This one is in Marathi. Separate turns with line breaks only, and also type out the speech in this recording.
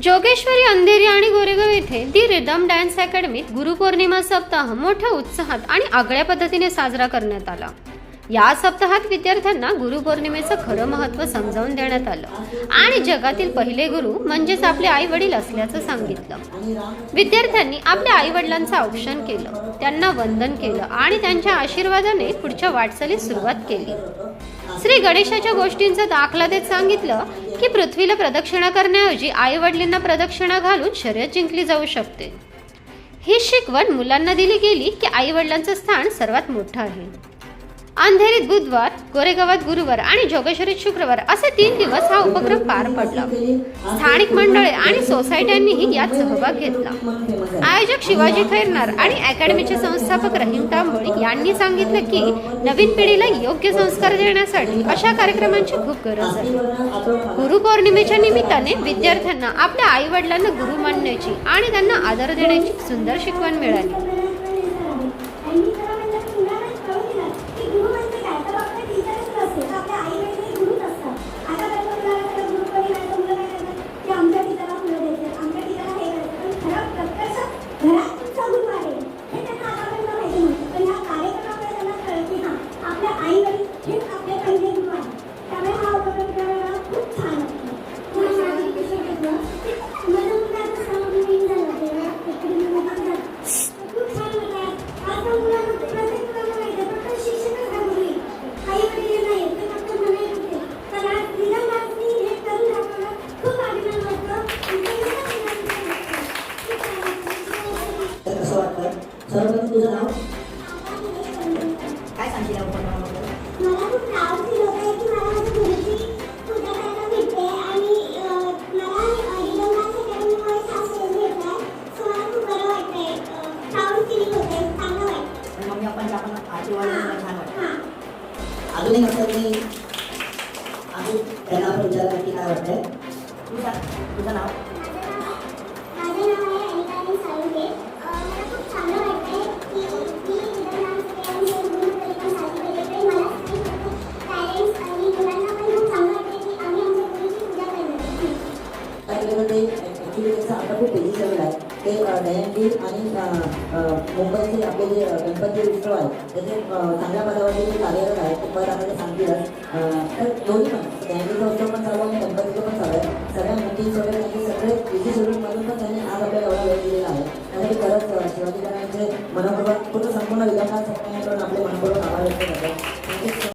जोगेश्वरी अंधेरी आणि गोरेगाव येथे दी रिदम डान्स अकॅडमीत गुरुपौर्णिमा सप्ताह मोठ्या उत्साहात आणि आगळ्या पद्धतीने साजरा करण्यात आला. या सप्ताहात विद्यार्थ्यांना गुरुपौर्णिमेचं खरं महत्त्व समजावून देण्यात आलं. आणि जगातील पहिले गुरु म्हणजेच आपले आई वडील असल्याचं सांगितलं. विद्यार्थ्यांनी आपल्या आई वडिलांचं औक्षण केलं त्यांना वंदन केलं आणि त्यांच्या आशीर्वादाने पुढच्या वाटचालीस सुरुवात केली. श्री गणेशाच्या गोष्टींचा दाखला देत सांगितलं की पृथ्वीला प्रदक्षिणा करण्याऐवजी आई वडिलांना प्रदक्षिणा घालून शर्यत जिंकली जाऊ शकते. ही शिकवण मुलांना दिली गेली की आई वडिलांचं स्थान सर्वात मोठं आहे. अंधेरीत बुधवार गोरेगावात गुरुवार आणि जोगेश्वरीत शुक्रवार असे तीन दिवस हा उपक्रम पार पडला. स्थानिक मंडळे आणि सोसायट्यांनीही यात सहभाग घेतला. आयोजक शिवाजी खैरनार आणि अकॅडमीचे संस्थापक रहीम तांबोळी यांनी सांगितलं की नवीन पिढीला योग्य संस्कार देण्यासाठी अशा कार्यक्रमांची खूप गरज आहे. गुरुपौर्णिमेच्या निमित्ताने विद्यार्थ्यांना आपल्या आई वडिलांना गुरु मानण्याची आणि त्यांना आदर देण्याची सुंदर शिकवण मिळाली
त्यामुळे हा उपक्रम करायला खूप छान वाटतं मला मुलाचं समजून झालं तेव्हा इकडे मी मोठा झाला. खूप छान वाटलं आज मुलांना प्रत्येक मुलांना माहिती आहे, फक्त शिक्षकच घाबरले. आई वडील नाही ते फक्त म्हणायचे होते. तर आज विधान डान्सनी हे करून दाखवलं. खूप अभिमान वाटतो. इथे येऊन अभिमान वाटतो. खूप छान वाटतं.
तर कसं वाटतं सर्वप्रथम तुझं नाव
मला
काय सांगशील या उपक्रमाबद्दल
खूप प्राऊड फील होत आहे की मला माझ्या गुरुची पूजा करायला भेटते आणि अं, मला रिदम डान्स अकॅडमीमुळे हा स्टेज भेटला सो मला खूप बरं वाटतंय प्राऊड फीलिंग होत आहे चांगलं वाटतं
पण मम्मी आपण आपण आशीर्वाद छान वाटतं
हां
अजून एक असं मी ते ॲक्च्युली आता खूप बिझी आहे. ते अ, आणि मुंबईचे आपले जे गणपती उत्सव आहे त्याचे चांगल्या पदावरती जे कार्यरत आहे ते पद ते सांगतीलच तर दोन्ही पण दहीहंडीचा उत्सव पण चालू आणि गणपतीचं पण चालू आहे. सगळ्या मीटिंग्स वगैरे त्यांनी सगळे बिझी शेड्यूलमधून पण त्यांनी आज आपल्याला एवढा वेळ दिलेला आहे. त्यासाठी खरंच शिवाजी महाराजांचे मनपूर्वक पूर्ण संपूर्ण विधानसभा आपले मनपूर्वक आभार व्यक्त